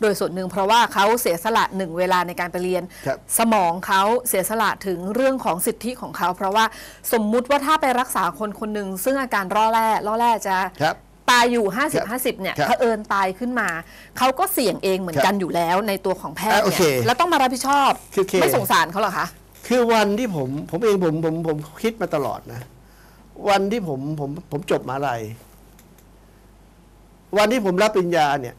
โดยส่วนหนึ่งเพราะว่าเขาเสียสละหนึ่งเวลาในการไปเรียน ครับ สมองเขาเสียสละถึงเรื่องของสิทธิของเขา เพราะว่าสมมุติว่าถ้าไปรักษาคนคนหนึ่งซึ่งอาการร่อแร่ร่อแร่จะ ครับ ตายอยู่ ครับ50 50 เนี่ยครับเผอิญตายขึ้นมา เขาก็เสี่ยงเองเหมือนกันอยู่แล้วในตัวของแพทย์อะโอเนี่เคยแล้วต้องมารับผิดชอบ คือโอเค ไม่สงสารเขาเหรอคะ คือวันที่ผมผมเองผมผมผมคิดมาตลอดนะ วันที่ผมผมผมจบมหาลัยวันที่ผมรับปริญญาเนี่ย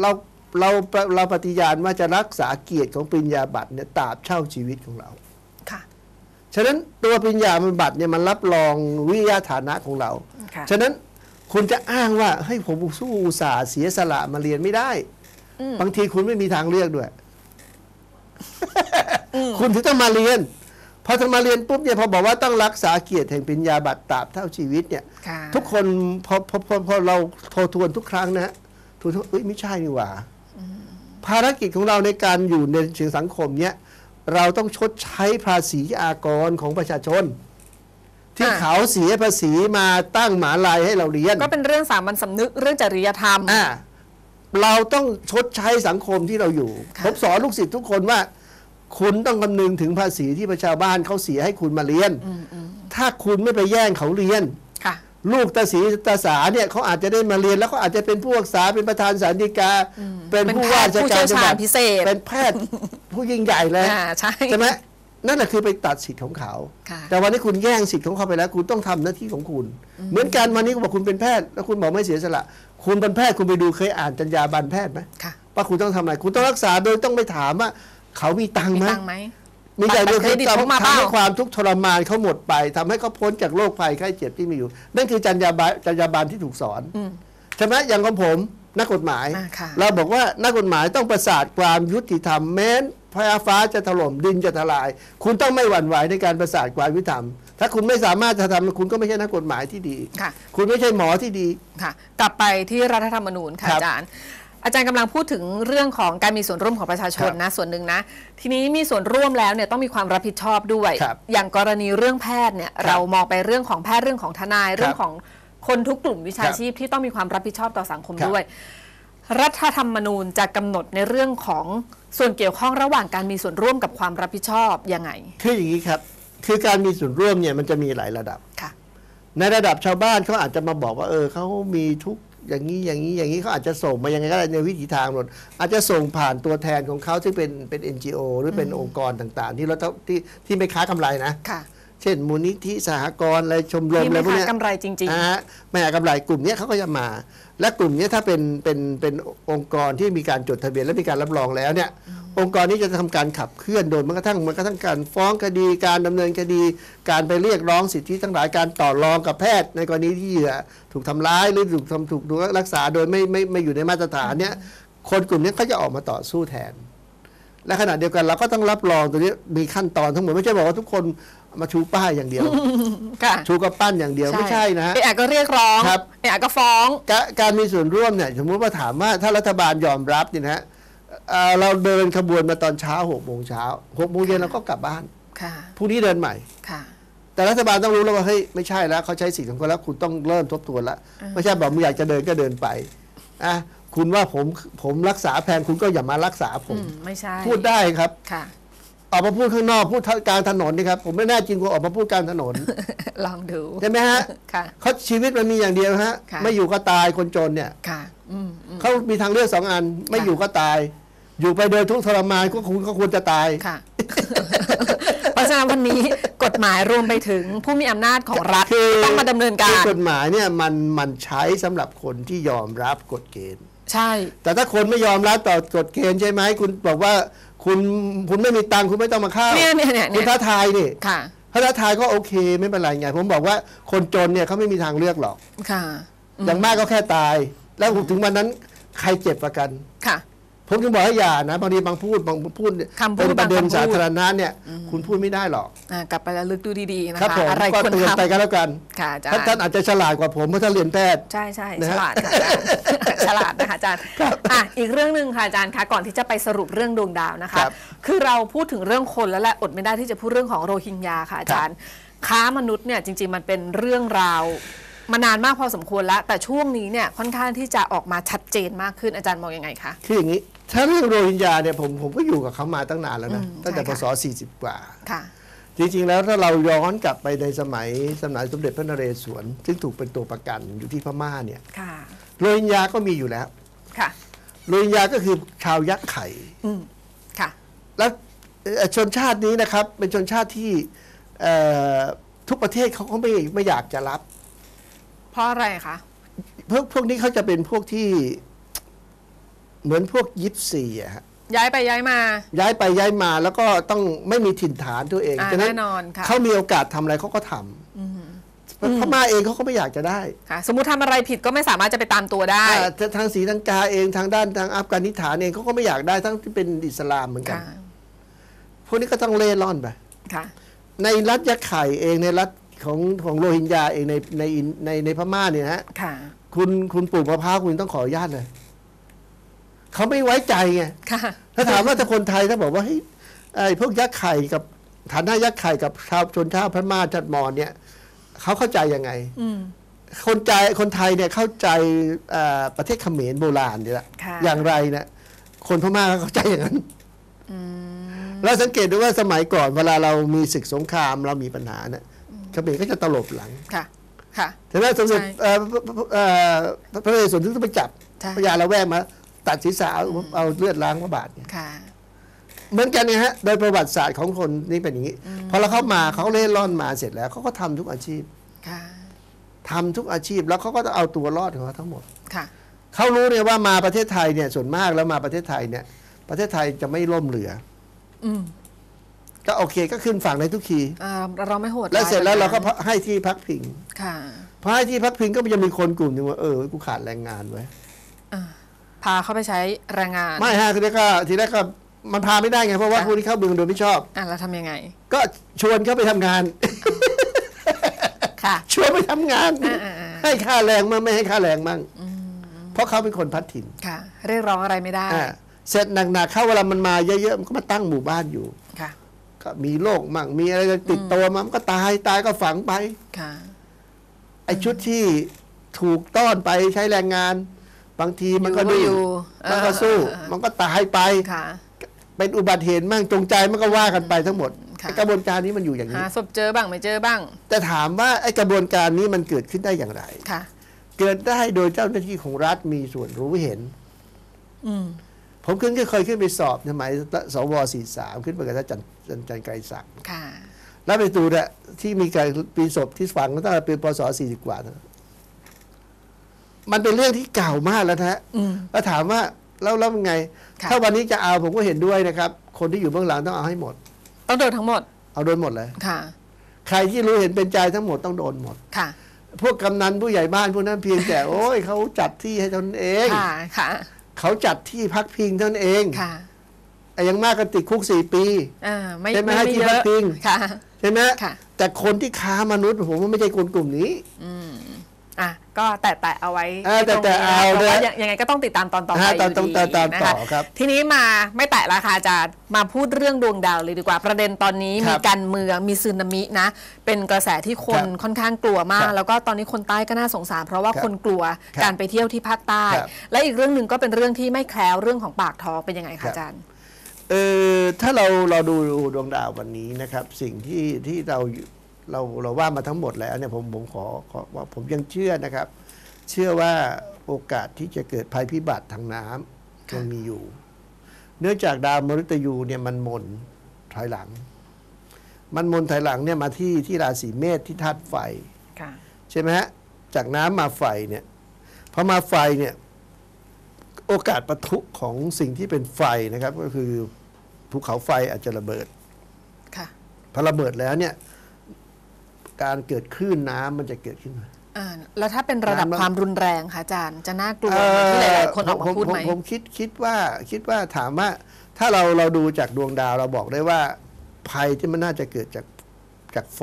เราเราเราปฏิญาณว่าจะรักษาเกียรติของปริญญาบัตรเนี่ยตราบเช่าชีวิตของเรา ค่ะ ฉะนั้นตัวปริญญาบัตรเนี่ยมันรับรองวิทยาฐานะของเรา ค่ะฉะนั้นคุณจะอ้างว่าเฮ้ยผมสู้อุตสาห์เสียสละมาเรียนไม่ได้ อืม บางทีคุณไม่มีทางเลือกด้วย คุณถึงต้องมาเรียน พอถึงมาเรียนปุ๊บเนี่ยพอบอกว่าต้องรักษาเกียรติแห่งปริญญาบัตรตราบเท่าชีวิตเนี่ย ค่ะ ทุกคนพอพอพอพอเราโทรทวนทุกครั้งนะฮะ ทวนทวนเอ้ยไม่ใช่นี่หว่าภารกิจของเราในการอยู่ในเชิงสังคมเนี่ยเราต้องชดใช้ภาษีอากรของประชาชน ที่อ่าเขาเสียภาษีมาตั้งหมหาลัยให้เราเรียน ก็เป็นเรื่องสามัญสำนึกเรื่องจริยธรรมอ่าเราต้องชดใช้สังคมที่เราอยู่ค่ะผมสอนลูกศิษย์ทุกคนว่า คุณต้องคำนึงถึงภาษีที่ประชาบ้านเขาเสียให้คุณมาเรียนอืมอืมถ้าคุณไม่ไปแย่งเขาเรียนค่ะ ลูกตาสีตาสาเนี่ยเขาอาจจะได้มาเรียนแล้วเขาอาจจะเป็นผู้รักษาเป็นประธานศาลฎีกา เป็นเป็นผู้แพว่าทย์ราชผู้กาเชี่รยวจังหชาวัญดพิเศษเป็นแพทย์ผู้ยิ่งใหญ่เลยอ่าใช่ใช่ไหมนั่นแหละคือไปตัดสิทธิ์ของเขาค่ะแต่วันนี้คุณแย่งสิทธิ์ของเขาไปแล้ว คุณต้องทำหน้าที่ของคุณ เหมือนกันวันนี้คุณบอกคุณเป็นแพทย์ แล้วคุณบอกไม่เสียสละ คุณเป็นแพทย์คุณไปดูเคยอ่านจรรยาบรรณแพทย์ไหมค่ะว่าคุณต้องทำอะไร คุณต้องรักษาโดยต้องไปถามว่า เขามีตังค์มีไหมตังค์ไห มมีอย่างเดียวบัตรเครดิตพกมาทำเปล่าทำให้ความทุกข์ทรมานเขาหมดไปทำให้เขาพ้นจากโรคภัยไข้เจ็บที่มีอยู่ นั่นคือจรรยาบรรณจรรยาบรรณที่ถูกสอนอืมใช่ไหมอย่างของผมนักกฎหมายอ่าค่ะเราบอกว่านักกฎหมายต้องประสาทความยุติธรรมแม้นฟ้าจะถล่มดินจะทลาย คุณต้องไม่หวั่นไหวในการประสาทความยุติธรรม ถ้าคุณไม่สามารถจะทำคุณก็ไม่ใช่นักกฎหมายที่ดีค่ะคุณไม่ใช่หมอที่ดีค่ะ กลับไปที่รัฐธรรมนูญค่ะครับอาจารย์ อาจารย์กำลังพูดถึงเรื่องของการมีส่วนร่วมของประชาชนครับนะส่วนหนึ่งนะ ทีนี้มีส่วนร่วมแล้วเนี่ยต้องมีความรับผิดชอบด้วย ครับอย่างกรณีเรื่องแพทย์เนี่ยครับเรามองไปเรื่องของแพทย์เรื่องของทนายเรื่องของคนทุกกลุ่มวิชาครับชีพที่ต้องมีความรับผิดชอบต่อสังคมครับ ด้วย รัฐธรรมนูญจะกำหนดในเรื่องของส่วนเกี่ยวข้องระหว่างการมีส่วนร่วมกับความรับผิดชอบยังไงคืออย่างนี้ครับ คือการมีส่วนร่วมเนี่ยมันจะมีหลายระดับ ค่ะ ในระดับชาวบ้านเขาอาจจะมาบอกว่าเออเขามีทุกข์ อย่างนี้อย่างนี้อย่างนี้เขาอาจจะส่งมายังไงก็ได้ในวิถีทางหมดอาจจะส่งผ่านตัวแทนของเขาที่เป็นเป็น NGO หรือเป็นองค์กรต่างๆ ที่เราต้องที่ที่ไม่ค้ากำไรนะค่ะ เช่น มูลนิธิสหกรณ์อะไรชมรมที่อะไรไม่พวกหาเนี้ยกำไรจริงอ่าฮะไม่หากำไรกลุ่มเนี้ยเขาก็จะมา และกลุ่มเนี้ยถ้าเป็นเป็นเป็นองค์กรที่มีการจดทะเบียนและมีการรับรองแล้วเนี่ย องค์กรนี้จะทำการขับเคลื่อนโดยมันกระทั่งมันกระทั่งการฟ้องคดีการดำเนินคดี การไปเรียกร้องสิทธิทั้งหลายการต่อรองกับแพทย์ ในกรณีที่เหยื่อถูกทำร้ายหรือถูกทำถูกดูรักษาโดยไม่ไม่ไม่อยู่ในมาตรฐานเนี่ยคนกลุ่มนี้ก็จะออกมาต่อสู้แทน และขณะเดียวกันเราก็ต้องรับรองตัวนี้มีขั้นตอนทั้งหมดไม่ใช่บอกว่าทุกคนมาชูป้ายอย่างเดียวๆค่ะชูกระปั้นอย่างเดียวไม่ใช่นะฮะ เอะอะก็เรียกร้องครับ เอะอะก็ฟ้อง กะการมีส่วนร่วมเนี่ยสมมติว่าถามว่าถ้ารัฐบาลยอมรับเนี่ยนะฮะเอ่อเราเดินขบวนมาตอนเช้าหกโมงเช้าหกโมงเย็นเราก็กลับบ้านค่ะ พรุ่งนี้เดินใหม่ ค่ะ แต่รัฐบาลต้องรู้แล้วว่าเฮ้ยไม่ใช่แล้วเขาใช้สิทธิ์ของเขาแล้วคุณต้องเริ่มทบทวนแล้วไม่ใช่บอกมึงอยากจะเดินก็เดินไปอะ คุณว่าผมผมรักษาแพงคุณก็อย่ามารักษาผอืมมไม่ใช่ พูดได้ครับค่ะ ออกมาพูดข้างนอกพูดกลางถนนนี่ครับ ผมไม่แน่จริงคุณออกมาพูดกลางถนน ลองดูใช่ไหมฮะค่ะเขาชีวิตมันมีอย่างเดียวฮะค่ะไม่อยู่ก็ตายคนจนเนี่ยค่ะอืมอืมเขามีทางเลือกสองอัน ไม่อยู่ก็ตาย อยู่ไปโดยทุกข์ทรมานก็คงก็ควรจะตายค่ะ เพราะฉะนั้นวันนี้กฎหมายรวมไปถึงผู้มีอำนาจของรัฐคือต้องมาดำเนินกาคือรกฎหมายเนี่ยมันมันใช้สำหรับคนที่ยอมรับกฎเกณฑ์ ใช่ แต่ถ้าคนไม่ยอมรับต่อกฎเกณฑ์ใช่ไหมคุณบอกว่าคุณคุณไม่มีตังค์คุณไม่ต้องมาเข้าเนี่ยเนี่ยเนี่ยคุณท้าทายนี่ค่ะถ้าท้าทายก็โอเคไม่เป็นไรไง ผมบอกว่าคนจนเนี่ยเขาไม่มีทางเลือกหรอกค่ะอย่างมากก็แค่ตาย แล้วถึงวันนั้นใครเจ็บประกันค่ะ ผมถึงบอกให้อย่านะบางทีบางพูดบางพูดคำพูดเป็นประเด็นบางคำพูด สาธารณะเนี่ย คุณพูดไม่ได้หรอกอ่ากลับไปแล้วลึกดูดีๆนะครับคะ ผมอะไรก็ควรเตือนทำไปกันแล้วกันค่ะอาจารท่านย์ ท่านอาจจะฉลาดกว่าผมเพราะท่านเรียนแพทย์ ใช่ใช่นะฉฮะลาดค่ะอาจารย์ ฉลาดนะคะอาจารย์อะอีกเรื่องหนึ่งค่ะอาจารย์คะก่อนที่จะไปสรุปเรื่องดวงดาวนะคะ ครับคือเราพูดถึงเรื่องคนแล้วแหละอดไม่ได้ที่จะพูดเรื่องของโรฮิงญาค่ะอาจารย์ ค้ามนุษย์เนี่ยจริง ๆ มันเป็นเรื่องราว มานานมากพอสมควรแล้ว แต่ช่วงนี้เนี่ยค่อนข้างที่จะออกมาชัดเจนมากขึ้นอาจารย์มองยังไงคะ คืออย่างนี้ ถ้าเรื่องโรฮิงญาเนี่ยผมผมก็อยู่กับเขามาตั้งนานแล้วนะ อืมตั้งแต่ใช่พค่ะ ศ 40 กว่า ค่ะ จริงๆ แล้วถ้าเราย้อนกลับไปในสมัยสมัยสมเด็จพระนเรศวร ซึ่งถูกเป็นตัวประกันอยู่ที่พม่าเนี่ยค่ะ โรฮิงญาก็มีอยู่แล้วค่ะ โรฮิงญาก็คือชาวยักษ์ไข่ อืมค่ะ แล้วเอ่อชนชาตินี้นะครับเป็นชนชาติที่เอ่อทุกประเทศเขาก็ไม่ไม่อยากจะรับ เพราะอะไรคะ พวกพวกนี้เขาจะเป็นพวกที่ เหมือนพวกยิปซีอะฮะย้ายไปย้ายมา ย้ายไปย้ายมาแล้วก็ต้องไม่มีถิ่นฐานตัวเองอ่าฉะแน่นอนค่ะ เขามีโอกาสทำอะไรเขาก็ทำพม่าเองเขาก็ไม่อยากจะได้ค่ะ สมมุติทำอะไรผิดก็ไม่สามารถจะไปตามตัวได้ อ่าทางศรีลังกาเองทางด้านทางอัฟกานิสถานเองเขาก็ไม่อยากได้ทั้งที่เป็นอิสลามเหมือนกัน ค่ะ พวกนี้ก็ต้องเล่ร่อนไป ค่ะ ในรัฐยะไข่เองในรัฐ ของของโรฮิงญาเองในในอินในในพม่าเนี่ยนะฮะค่ะ คุณคุณปลูกมะพร้าวคุณต้องขออนุญาตเลยเขาไม่ไว้ใจไงค่ะ ถ้าถามว่าถ้าคนไทยถ้าบอกว่าเฮ้ยไอ้พวกยักษ์ไข่กับฐานะยักษ์ไข่กับชาวชนชาติพม่าชาติมอญเนี่ยเขาเข้าใจยังไงอืมคนใจคนไทยเนี่ยเข้าใจเอ่อประเทศเขมรโบราณเนี่ยแหละค่ะอย่างไรเนี่ยคนพม่าก็เข้าใจอย่างนั้นแล้วสังเกตดูว่าสมัยก่อนเวลาเรามีศึกสงครามเรามีปัญหาเนี่ย เขมรก็จะตลบหลังค่ะ ค่ะ ใช่ไหมสมเด็จใช่เอ่อเอ่อพระนเรศวรถึงต้องไปจับใช่ พญาละแวกมา ตัดศีรษะเอาเอาเลือดล้างพระบาทเนี่ย ค่ะ เหมือนกันเนี่ยฮะ โดยประวัติศาสตร์ของคนนี่เป็นอย่างนี้ พอเราเข้ามาเขาเล่ร่อนมาเสร็จแล้วเขาก็ทำทุกอาชีพค่ะ ทำทุกอาชีพแล้วเขาก็จะเอาตัวรอดของเขาทั้งหมด ค่ะ เขารู้เนี่ยว่ามาประเทศไทยเนี่ยส่วนมากแล้วมาประเทศไทยเนี่ย ประเทศไทยจะไม่ล่มเหลือ อืม ก็โอเคก็ขึ้นฝั่งในทุกทีอ่าเราไม่โหดแล้วเสร็จแล้วยเราก็แบบนั้นให้ที่พักพิงค่ะพอให้ที่พักพิงก็จะมีคนกลุ่มหนึ่งว่าเออกูขาดแรงงานไว้ยอ่าพาเขาไปใช้แรงงาน ไม่ฮะทีแรกก็ทีแรกก็มันพาไม่ได้ไงเพราะว่าอะผู้ที่เข้าเมืองโดยไม่ชอบอะเราทำยังไง ก็ชวนเขาไปทำงานค่ะชวนไปทำงานอ่าอ่าอ่าให้ค่าแรงมั่งไม่ให้ค่าแรงมั่งเพราะเขาเป็นคนพัดถิ่นค่ะ เรียกร้องอะไรไม่ได้อ่าเสร็จหนักๆเข้าเวลามันมาเยอะๆมันก็มาตั้งหมู่บ้านอยู่ค่ะ ก็มีโรคมั่งมีอะไรติดตัวมามันก็ตายตายก็ฝังไปค่ะไอ้ชุดที่ถูกต้อนไปใช้แรงงาน บางทีมันก็อยู่ก็ดื้อยู่อมันก็สู้เออเออมันก็ตายไปค่ะเป็นอุบัติเหตุมั่งจงใจมันก็ว่ากันไปทั้งหมดค่ะไอ้กระบวนการนี้มันอยู่อย่างหานี้ศพเจอบ้างไม่เจอบ้าง แต่ถามว่าไอ้กระบวนการนี้มันเกิดขึ้นได้อย่างไรค่ะเกิดได้โดยเจ้าหน้าที่ของรัฐมีส่วนรู้เห็นอืม ผมขึ้นก็เคยขึ้นไปสอบสมัยสว43ขึ้นไปกับท่านจันจันจันไกรศักดิ์ค่ะแล้วไปดูเนี่ยที่มีการปีศพที่ฝังตั้งแต่ปีพศ40กว่านะมันเป็นเรื่องที่เก่ามากแล้วนะฮะอืมแล้วถามว่าแล้วแล้วยังไงค่ะถ้าวันนี้จะเอาผมก็เห็นด้วยนะครับ คนที่อยู่เบื้องหลังต้องเอาให้หมดต้องโดนทั้งหมด เอาโดนหมดเลยค่ะ ใครที่รู้เห็นเป็นใจทั้งหมดต้องโดนหมดค่ะ พวกกำนันผู้ใหญ่บ้านพวกนั้นเพียงแต่ โอ้ยเขาจัดที่ให้เท่านั้นเองค่ะค่ะ เขาจัดที่พักพิงเท่านั้นเองค่ะไอ้อยังมากก็ติดคุกสี่ปีอ่าไม่ใช่ไหมไม่ให้ไม่ที่เยพัอะกพิงค่ะใช่ไหมค่ะแต่คนที่ค้ามนุษย์ผมว่าไม่ใช่คนกลุ่มนี้อ่ะก็แต่แต่เอาไว้เออแต่ตรงนี้แต่เอานะเพราะว่านะยังยังไงก็ต้องติดตามตอนต่อไปฮะตอนอยู่ดีตอนตอนนะต่คะอครับทีนี้มาไม่แตะราคาอาจารย์มาพูดเรื่องดวงดาวเลยดีกว่า ประเด็นตอนนี้ครัมีบการเมืองมีซึนามินะ เป็นกระแสที่คนครับค่อนข้างกลัวมาคกรับแล้วก็ตอนนี้คนใต้ก็น่าสงสารเพราะว่าครับคนกลัวครับการไปเที่ยวที่ภาคใต้ ครับ และอีกเรื่องหนึ่งก็เป็นเรื่องที่ไม่แคล้วเรื่องของปากท้องเป็นยังไงครัคะบอาจารย์ เออถ้าเราเราดูดวงดาววันนี้นะครับ สิ่งที่ที่เรา เราเราว่ามาทั้งหมดแล้วเนี่ยผมผมขอขอว่าผมยังเชื่อนะครับ เชื่อว่าโอกาสที่จะเกิดภัยพิบัติทางน้ำค่ะยังมีอยู่ เนื่องจากดาวมฤตยูเนี่ยมันหมนถอยหลัง มันหมนถอยหลังเนี่ยมาที่ที่ราศีเมษที่ธาตุไฟค่ะใช่ไหมฮะจากน้ำมาไฟเนี่ยพอมาไฟเนี่ยโอกาสปะทุของสิ่งที่เป็นไฟนะครับ ก็คือภูเขาไฟอาจจะระเบิดค่ะพอระเบิดแล้วเนี่ย การเกิดคลื่นน้ำมันจะเกิดขึ้นมาอ่าแล้วถ้าเป็นระดับน้ำมันความรุนแรงคะอาจารย์ จะน่ากลัวเหมือนที่หลายๆคนออกมาพูดไหมผผมคิดคิดว่าคิดว่าถามว่า ถ้าเราเราดูจากดวงดาวเราบอกได้ว่า ภัยที่มันน่าจะเกิดจากจากไฟ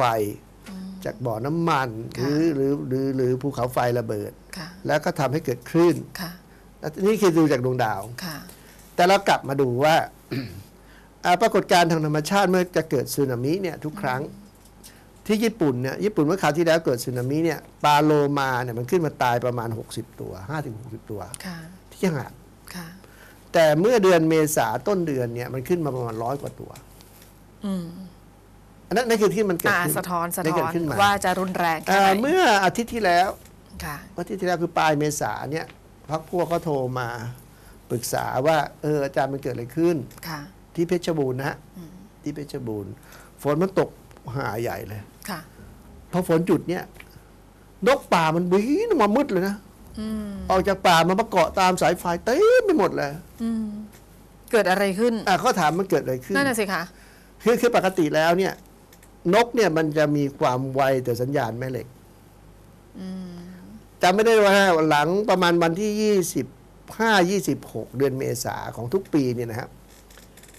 จากบ่อน้ำมันหค่ะรือหรือหรือหรือภูเขาไฟระเบิดค่ะแล้วก็ทำให้เกิดคลื่นค่ะนี่คือดูจากดวงดาวค่ะแต่เรากลับมาดูว่าอ่าปรากฏการณ์ทางธรรมชาติเมื่อจะเกิดสึนามิเนี่ยทุกครั้ง ที่ญี่ปุ่นเนี่ยญี่ปุ่นเมื่อคราวที่แล้วเกิดสึนามิเนี่ยปลาโลมาเนี่ยมันขึ้นมาตายประมาณ 60 ตัว 5-60 ตัว ค่ะ ที่หาดค่ะ แต่เมื่อเดือนเมษาต้นเดือนเนี่ยมันขึ้นมาประมาณร้อยกว่าตัว อืมอันนั้นนั่นคือที่มันเกิดอ่าขึ้นสะท้อนสะได้ท้เกิอดนขึ้นมาว่าจะรุนแรงแค่เอ่อไหนเมื่ออาทิตย์ที่แล้ว ค่ะอาทิตย์ที่แล้วคือปลายเมษาเนี่ยพักพวกเขาโทรมาปรึกษาว่า เอออาจารย์มันเกิดอะไรขึ้น ค่ะ ที่เพชรบูรณ์นะฮะที่เพชรบูรณ์ ฝนมันตก หาใหญ่เลยค่ะพอฝนจุดเนี่ยนกป่ามันบินมามืดเลยนะอืมออกจากป่ามันมาเกาะตามสายไฟเต็มไปหมดเลยอืมเกิดอะไรขึ้นอะเขาถามมันเกิดอะไรขึ้นนั่นน่ะสิคะคือคือปกติแล้วเนี่ย นกเนี่ยมันจะมีความไวต่อสัญญาณแม่เหล็กจำไม่ได้ว่าหลังประมาณวันที่ยี่สิบห้ายี่สิบหกเดือนเมษาของทุกปีเนี่ยนะครับ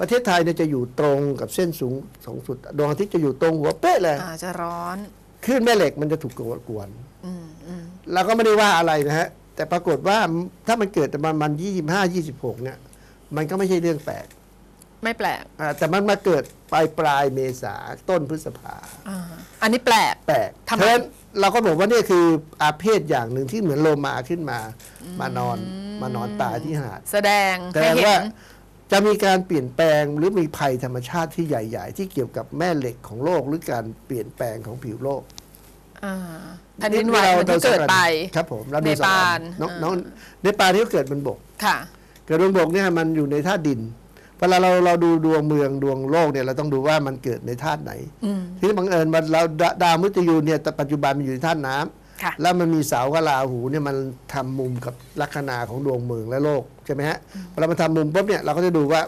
ประเทศไทยเนี่ยจะอยู่ตรงกับเส้นสูงสูงสุดดวงอาทิตย์จะอยู่ตรงหัวเป๊ะเลยอาจจะร้อนคลื่นแม่เหล็กมันจะถูกกวนอืมอืมเราก็ไม่ได้ว่าอะไรนะฮะ แต่ปรากฏว่าถ้ามันเกิดประมาณยี่สิบห้ายี่สิบหกเนี่ย มันก็ไม่ใช่เรื่องแปลก ไม่แปลกอ่าแต่มันมาเกิดปลายปลายเมษาต้นพฤษภาอ่าอันนี้แปลก แปลกทำไมเพราะฉะนั้นเราก็บอกว่านี่คืออาเพศอย่างหนึ่งที่เหมือนโลมาขึ้นมา มานอนมานอนตายที่หาด แสดงแต่ให้เห็ว่าน จะมีการเปลี่ยนแปลงหรือมีภัยธรรมชาติที่ใหญ่ ๆ ที่เกี่ยวกับแม่เหล็กของโลกหรือการเปลี่ยนแปลงของผิวโลกอ่าแผ่นดินไหวเหมือนที่เกิดไปครับผมเราเนดูสองปาอัลนน้องอ่าน้องในปาลที่เกิดบนบกค่ะ เกิดบนบกเนี่ยมันอยู่ในธาตุดินเวลาเราเราดูดวงเมืองดวงโลกเนี่ยเราต้องดูว่ามันเกิดในธาตุไหนอืมที่บังเอิญมันเราดาดาวมฤตยูเนี่ยแต่ปัจจุบันมันอยู่ในธาตุน้ำ ค่ะแล้วมันมีเสากับราหูเนี่ยมันทำมุมกับลัคนาของดวงเมืองและโลกใช่ไหมฮะเวลามันทำมุมปุ๊บเนี่ยเราก็จะดูว่า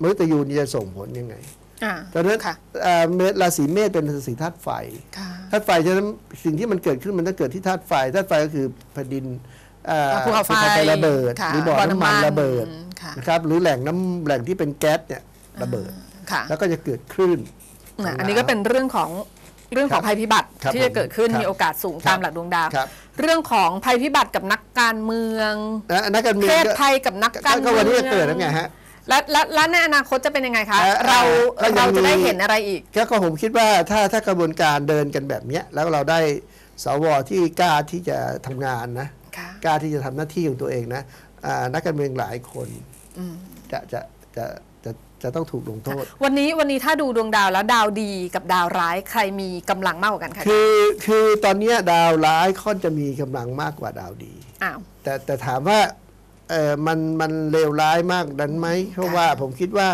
มฤตยูนี่จะส่งผลยังไงอ่าดังนั้นค่ะเอ่อเมษราศีเมษเป็นราศีธาตุไฟค่ะธาตุไฟฉะนั้นสิ่งที่มันเกิดขึ้นมันต้องเกิดที่ธาตุไฟธาตุไฟก็คือแผ่นดินเอ่อภูเขาไฟระเบิดค่ะหรือบ่อน้ำมันระเบิดค่ะนะครับหรือแหล่งน้ำแหล่งที่เป็นแก๊สเนี่ยระเบิดค่ะแล้วก็จะเกิดคลื่นอะอันนี้ก็เป็นเรื่องของ เรื่องของครับภัยพิบัติครับที่จะเกิดขึ้นครับมีโอกาสสูงครับตามหลักดวงดาว ครับ เรื่องของภัยพิบัติกับนักการเมืองนะนักการเมืองเพศก็ภัยกับนักการก็เมืองวันนี้จะเกิดแล้วไงฮะ และและและในอนาคตจะเป็นยังไงคะ เอ่อเราก็ยังเราจะได้มี เห็นอะไรอีก ก็ก็ผมคิดว่าถ้าถ้ากระบวนการเดินกันแบบเนี้ยแล้วเราได้สวที่กล้าที่จะทำงานนะค่ะ กล้าที่จะทำหน้าที่ของตัวเองนะอ่านักการเมืองหลายคนจะจะจะ จะจะต้องถูกลงโทษ วันนี้วันนี้ถ้าดูดวงดาวแล้วดาวดีกับดาวร้ายใครมีกำลังมากกว่ากันคะคือคือตอนเนี้ยดาวร้ายค่อนจะมีกำลังมากกว่าดาวดีอ้าวแต่แต่ถามว่าเออมันมันเลวร้ายมากนั้นไหมเพราะว่าผมคิดว่า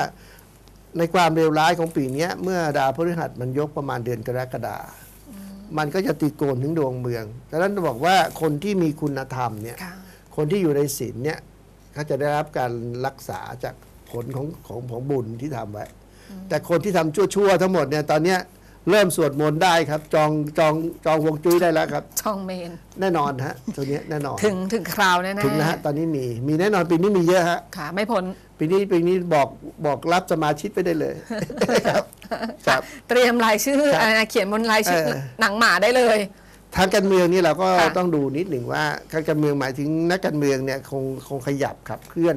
ในความเลวร้ายของปีเนี้ยเมื่อดาวพฤหัสมันยกประมาณเดือนกรกฎามันก็จะตีโกนถึงดวงเมืองดังนั้นจะบอกว่าคนที่มีคุณธรรมเนี่ยค่ะคนที่อยู่ในศีลเนี่ยเขาจะได้รับการรักษาจาก ผลของของของบุญที่ทำไว้ แต่คนที่ทำชั่วๆ ทั้งหมดเนี่ยตอนเนี้ยเริ่มสวดมนต์ได้ครับ จองจองจองฮวงจุ้ยได้แล้วครับช่องเมน แน่นอนฮะตัวเนี้ยแน่นอน ถึงถึงคราวแน่ๆถึงนะฮะตอนนี้มีมีแน่นอนปีนี้มีเยอะฮะค่ะไม่พ้นปีนี้ปีนี้บอกบอกรับสมาชิกไปได้เลยครับครับเตรียมรายชื่อครับอ่าเขียนบนรายชื่อเออหนังหมาได้เลย ทางการเมืองนี่เราก็ค่ะต้องดูนิดหนึ่งว่าการการเมืองหมายถึงนักการเมืองเนี่ยคงคงขยับขับเคลื่อน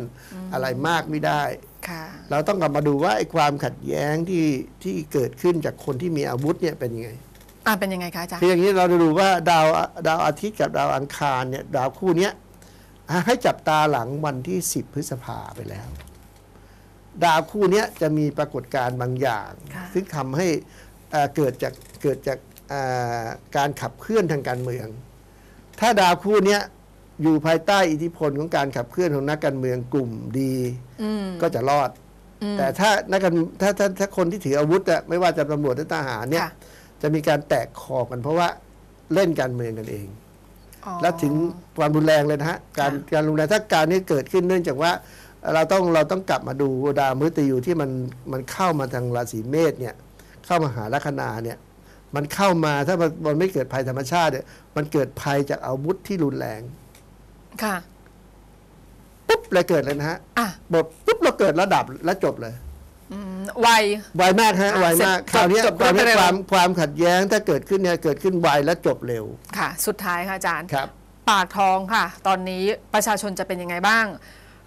อะไรมากไม่ได้ค่ะเราต้องกลับมาดูว่าไอ้ความขัดแย้งที่ที่เกิดขึ้นจากคนที่มีอาวุธเนี่ยเป็นยังไงอ่าเป็นยังไงคะอาจารย์คืออย่างนี้เราจะดูว่าดาวดาวอาทิตย์กับดาวอังคารเนี่ยดาวคู่เนี้ยให้จับตาหลังวันที่ 10 พฤษภาไปแล้ว ดาวคู่เนี้ยจะมีปรากฏการณ์บางอย่างค่ะซึ่งทำให้เอ่อเกิดจากเกิดจากเอ่อ การขับเคลื่อนทางการเมือง ถ้าดาวคู่เนี้ยอยู่ภายใต้อิทธิพลของการขับเคลื่อนของนักการเมืองกลุ่มดีอืมก็จะรอดอืมแต่ถ้านักการถ้าถ้าถ้าคนที่ถืออาวุธอะไม่ว่าจะตำรวจหรือทหารเนี่ยค่ะจะมีการแตกคอกันเพราะว่าเล่นการเมืองกันเองอ๋อและถึงความรุนแรงเลยนะฮะการการรุนแรงถ้าการนี้เกิดขึ้นเนื่องจากว่าเราต้องเราต้องกลับมาดูดาวมฤตยูที่มันมันเข้ามาทางราศีเมษเนี่ย เข้ามาหาลัคนาเนี่ย มันเข้ามาถ้ามันมันไม่เกิดภัยธรรมชาติเนี่ยมันเกิดภัยจากอาวุธที่รุนแรง ค่ะ ปุ๊บเลยเกิดเลยนะฮะอะบทปุ๊บเราเกิดระดับและจบเลยอืมไว ไวมากฮะอะไวมากเสร็จคราวเนี้ยจบคราวเนี้ยรวดเร็วความความขัดแย้งถ้าเกิดขึ้นเนี่ยเกิดขึ้นไวและจบเร็วค่ะ สุดท้ายค่ะอาจารย์ ครับ ปากท้องค่ะ ตอนนี้ประชาชนจะเป็นยังไงบ้าง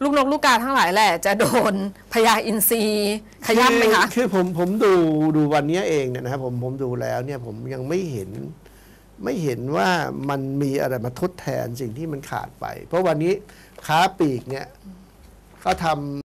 ลูกนกลูกกาทั้งหลายแหละ จะโดนพญาอินทรีขย้ำไหมคะ คือผมผมดูดูวันนี้เองเนี่ยนะครับผมผมดูแล้วเนี่ยผมยังไม่เห็นไม่เห็นว่ามันมีอะไรมาทดแทนสิ่งที่มันขาดไป เพราะวันนี้ค้าปลีกเนี่ยเขาทำ